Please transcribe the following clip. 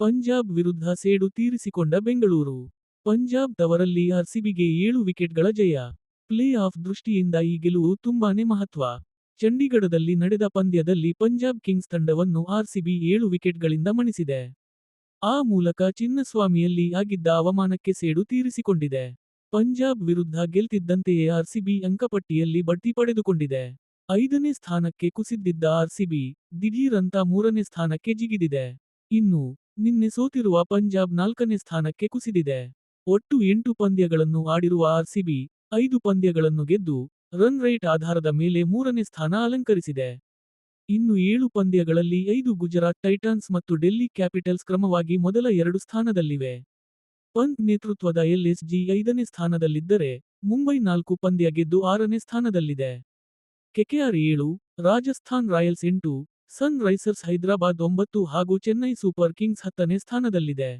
ಪಂಜಾಬ್ ವಿರುದ್ಧ ಸೇಡು ತೀರಿಸಿಕೊಂಡ ಬೆಂಗಳೂರು. ಪಂಜಾಬ್ ತವರಲ್ಲಿ ಆರ್ಸಿಬಿಗೆ ಏಳು ವಿಕೆಟ್ಗಳ ಜಯ. ಪ್ಲೇ ಆಫ್ ದೃಷ್ಟಿಯಿಂದ ಈ ಗೆಲುವು ತುಂಬಾನೇ ಮಹತ್ವ. ಚಂಡೀಗಢದಲ್ಲಿ ನಡೆದ ಪಂದ್ಯದಲ್ಲಿ ಪಂಜಾಬ್ ಕಿಂಗ್ಸ್ ತಂಡವನ್ನು ಆರ್ಸಿಬಿ ಏಳು ವಿಕೆಟ್ಗಳಿಂದ ಮಣಿಸಿದೆ. ಆ ಮೂಲಕ ಚಿನ್ನಸ್ವಾಮಿಯಲ್ಲಿ ಆಗಿದ್ದ ಅವಮಾನಕ್ಕೆ ಸೇಡು ತೀರಿಸಿಕೊಂಡಿದೆ. ಪಂಜಾಬ್ ವಿರುದ್ಧ ಗೆಲ್ತಿದ್ದಂತೆಯೇ ಆರ್ಸಿಬಿ ಅಂಕಪಟ್ಟಿಯಲ್ಲಿ ಬಡ್ತಿ ಪಡೆದುಕೊಂಡಿದೆ. ಐದನೇ ಸ್ಥಾನಕ್ಕೆ ಕುಸಿದ್ದಿದ್ದ ಆರ್ಸಿಬಿ, ದಿಢೀರಂತ ಮೂರನೇ ಸ್ಥಾನಕ್ಕೆ ಜಿಗಿದಿದೆ. ಇನ್ನು, ನಿನ್ನೆ ಸೋತಿರುವ ಪಂಜಾಬ್ ನಾಲ್ಕನೇ ಸ್ಥಾನಕ್ಕೆ ಕುಸಿದಿದೆ. ಒಟ್ಟು ಎಂಟು ಪಂದ್ಯಗಳನ್ನು ಆಡಿರುವ ಆರ್ಸಿಬಿ, ಐದು ಪಂದ್ಯಗಳನ್ನು ಗೆದ್ದು, ರನ್ ರೇಟ್ ಆಧಾರದ ಮೇಲೆ ಮೂರನೇ ಸ್ಥಾನ ಅಲಂಕರಿಸಿದೆ. ಇನ್ನು ಏಳು ಪಂದ್ಯಗಳಲ್ಲಿ ಐದು ಗುಜರಾತ್ ಟೈಟನ್ಸ್ ಮತ್ತು ಡೆಲ್ಲಿ ಕ್ಯಾಪಿಟಲ್ಸ್ ಕ್ರಮವಾಗಿ ಮೊದಲ ಎರಡು ಸ್ಥಾನದಲ್ಲಿವೆ. ಪಂತ್ ನೇತೃತ್ವದ ಎಲ್ಎಸ್ಜಿ ಐದನೇ ಸ್ಥಾನದಲ್ಲಿದ್ದರೆ, ಮುಂಬೈ ನಾಲ್ಕು ಪಂದ್ಯ ಗೆದ್ದು ಆರನೇ ಸ್ಥಾನದಲ್ಲಿದೆ. ಕೆಕೆಆರ್ ಏಳು, ರಾಜಸ್ಥಾನ್ ರಾಯಲ್ಸ್ ಎಂಟು, ಸನ್ ರೈಸರ್ಸ್ ಹೈದರಾಬಾದ್ ಒಂಬತ್ತು ಹಾಗೂ ಚೆನ್ನೈ ಸೂಪರ್ ಕಿಂಗ್ಸ್ ಹತ್ತನೇ ಸ್ಥಾನದಲ್ಲಿದೆ.